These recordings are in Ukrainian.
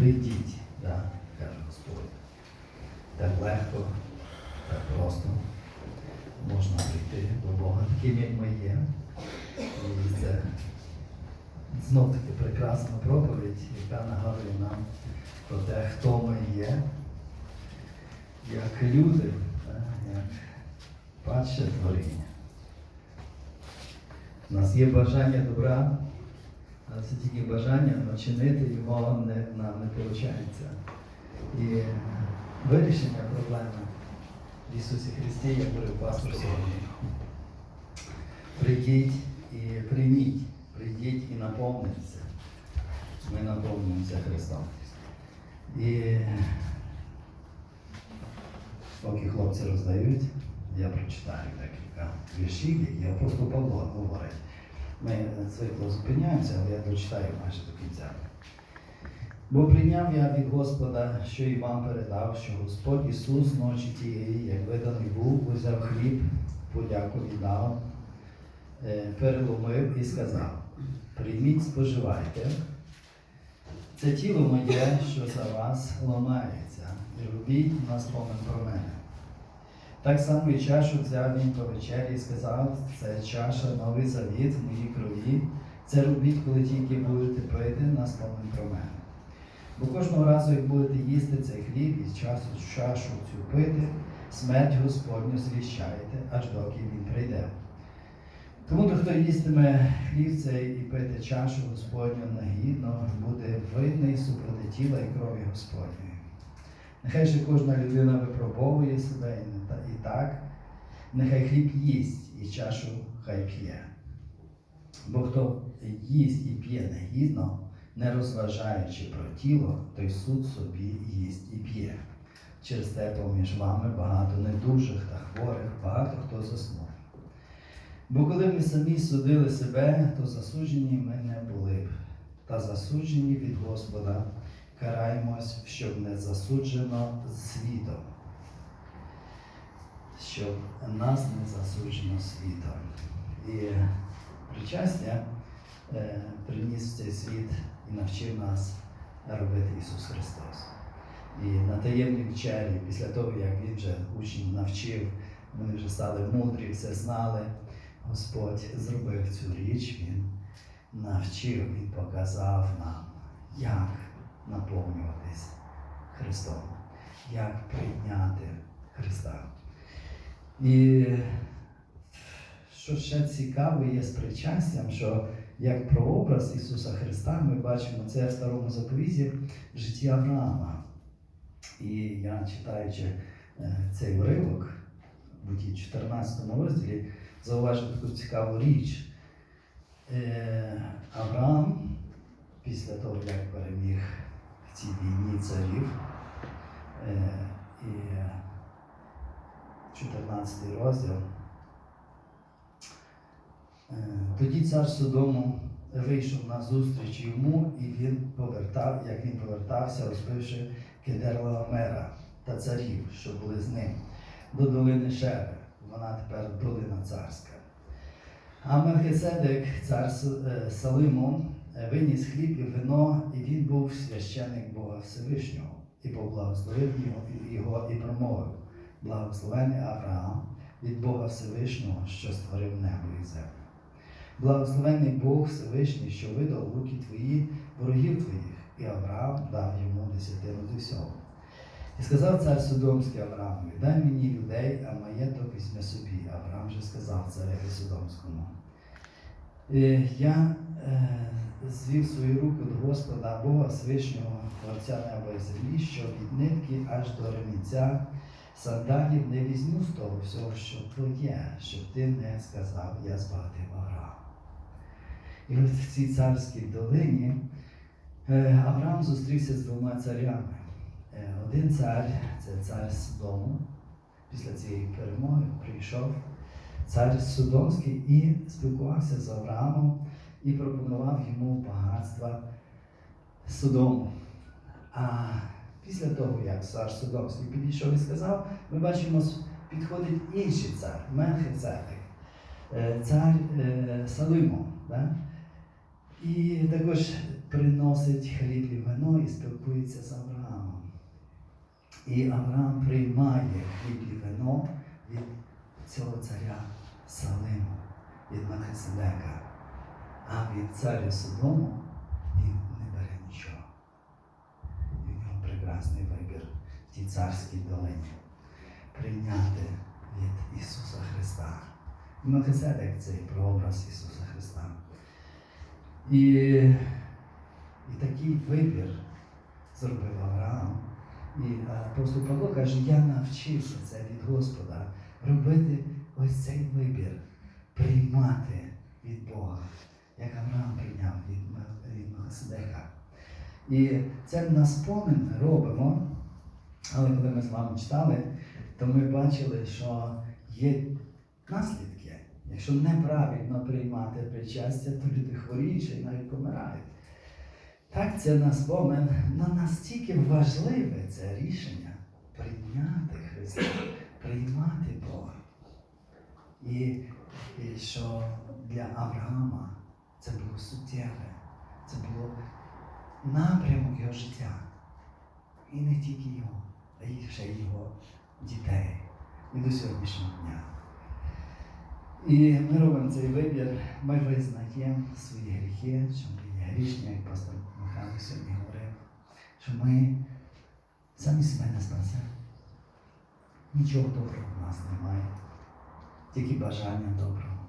Прийдіть, да, каже Господь. Так легко, так просто можна прийти до Бога таким, як ми є. І це знов таки прекрасна проповідь, яка нагадує нам про те, хто ми є, як люди, як падше творіння. У нас є бажання добра, це тільки бажання, але чинити його не, нам не виходить. І вирішення проблеми в Ісусі Христі, як говорив пастор сьогодні. Прийдіть і прийміть, прийдіть і наповниться. Ми наповнюємося Христом. І поки хлопці роздають, я прочитаю декілька віршів, які апостол Павло говорить. Ми світло зупиняємося, але я дочитаю майже до кінця. Бо прийняв я від Господа, що і вам передав, що Господь Ісус ночі тієї, як виданий був, узяв хліб, подяку віддав, е, переломив і сказав: Прийміть, споживайте. Це тіло моє, що за вас ламається, і робіть на спомин про мене. Так само і чашу взяв він по вечері і сказав, це чаша новий завіт в моїй крові. Це робіть, коли тільки будете пити на спомин про мене. Бо кожного разу, як будете їсти цей хліб і часу чашу цю пити, смерть Господню звіщаєте, аж доки він прийде. Тому то, хто їстиме хліб цей і пити чашу Господню нагідно, буде видний супроти тіла і крові Господньої. Нехай же кожна людина випробовує себе і так, нехай хліб їсть і чашу хай п'є. Бо хто їсть і п'є негідно, не розважаючи про тіло, той суд собі їсть і п'є. Через те поміж вами багато недужих та хворих, багато хто заснув. Бо коли ми самі судили себе, то засуджені ми не були б, та засуджені від Господа караємось, щоб не засуджено світом, щоб нас не засуджено світом. І причастя е, приніс в цей світ і навчив нас робити Ісус Христос. І на таємній вечері, після того, як Він вже учнів навчив, вони вже стали мудрі, все знали, Господь зробив цю річ, Він навчив, Він показав нам, як наповнюватись Христом, як прийняти Христа. І що ще цікаве є з причастям, що як прообраз Ісуса Христа ми бачимо це в старому заповіті житті Авраама. І я читаючи е, цей уривок в буті 14 розділі, зауважив таку цікаву річ. Е, Авраам, після того, як переміг в цій війні царів, і 14 розділ. Тоді цар Содому вийшов на зустріч йому, і він повертав, як він повертався, розбивши Кедерламера та царів, що були з ним, до долини Шеве. Вона тепер долина царська. А Мелхиседек, цар е, Салимон, виніс хліб і вино, і він був священник Бога Всевишнього, і поблагословив його і промовив: Благословений Авраам від Бога Всевишнього, що створив небо і землю. Благословений Бог Всевишній, що видав руки твої ворогів твоїх, і Авраам дав йому десятину з усього. І сказав цар Содомський Авраамові, дай мені людей, а маєток візьме собі. Авраам же сказав цареві Содомському. «Е, Я е, звів свою руку до Господа Бога Всевишнього, Творця неба і землі, що від нитки аж до ремінця сандалів не візьму з того всього, що твоє, щоб ти не сказав, я збагатив Авраам. І от в цій царській долині е, Авраам зустрівся з двома царями. Один цар це цар Содому. Після цієї перемоги прийшов цар Содомський і спілкувався з Авраамом і пропонував йому багатства Содому. А після того, як цар Содомський підійшов і сказав, ми бачимо, підходить інший цар, Менхицедек, е, цар е, Салимо. Да? І також приносить хліб і вино і спілкується з Авраамом. І Авраам приймає хліб і вино від цього царя Салиму, від Мелхиседека. А від царя Содому він не бере нічого. І в нього прекрасний вибір в тій царській долині. Прийняти від Ісуса Христа. Мелхиседек це і прообраз Ісуса Христа. І, і такий вибір зробив Авраам. І апостол Павло каже, я навчився це від Господа робити ось цей вибір, приймати від Бога, як Авраам прийняв від, Мел- від Мелхиседека. І це на спомин ми робимо, але коли ми з вами читали, то ми бачили, що є наслідки. Якщо неправильно приймати причастя, то люди хворіють і навіть помирають. Так, це на спомин, але настільки важливе це рішення прийняти Христа, приймати Бога. І, і що для Авраама це було суттєве, напрямок його життя. І не тільки його, а й ще його дітей. І до сьогоднішнього дня. І ми робимо цей вибір, ми визнаємо свої гріхи, що ми є грішні, як пастор Михайло сьогодні говорив, що ми самі себе не спасемо. Нічого доброго в нас немає, тільки бажання доброго.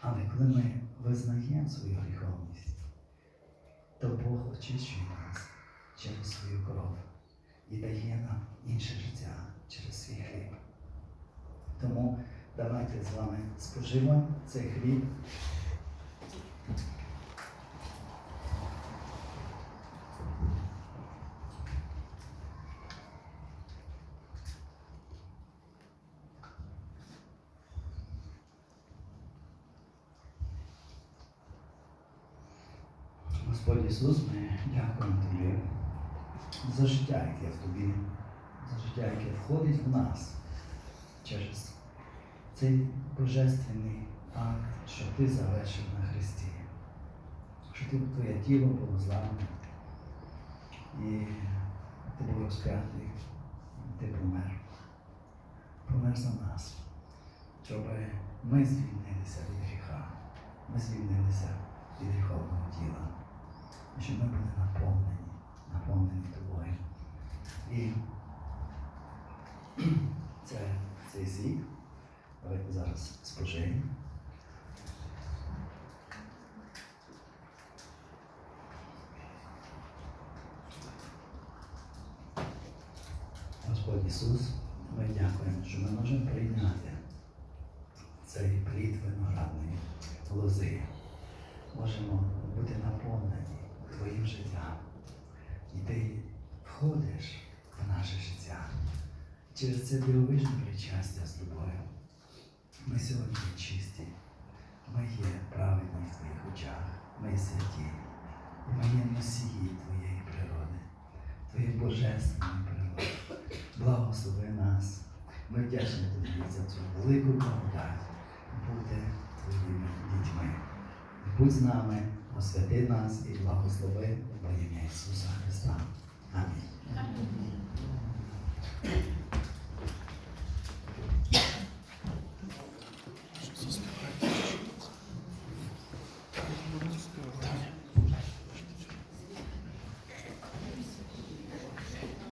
Але коли ми визнаємо свою гріховність, то Бог очищує нас через свою кров і дає нам інше життя через свій хліб. Тому давайте з вами споживаємо цей хліб. Господь Ісус, ми дякуємо Тобі за життя, яке в Тобі, за життя, яке входить в нас. Через цей божественний акт, що Ти завершив на Христі, що ти, Твоє тіло було зламане, і Ти був розп'ятий, Ти помер. Помер за нас, щоб ми звільнилися від гріха, ми звільнилися від гріховного тіла, і щоб ми були наповнені, наповнені тобою. І це цей сік. Давайте зараз спожиємо. Господь Ісус, ми дякуємо, що ми можемо прийняти цей плід виноградної лози. Можемо бути наповнені Твоїм життям. І ти входиш в наше життя через це дивовижне причастя з тобою. Ми сьогодні чисті, ми є праведні в твоїх очах, ми святі, ми є носії твоєї природи, твоєї божественної природи. Благослови нас. Ми вдячні тобі за цю велику благодать бути твоїми дітьми. Будь з нами, освяти нас і благослови во ім'я Ісуса Христа.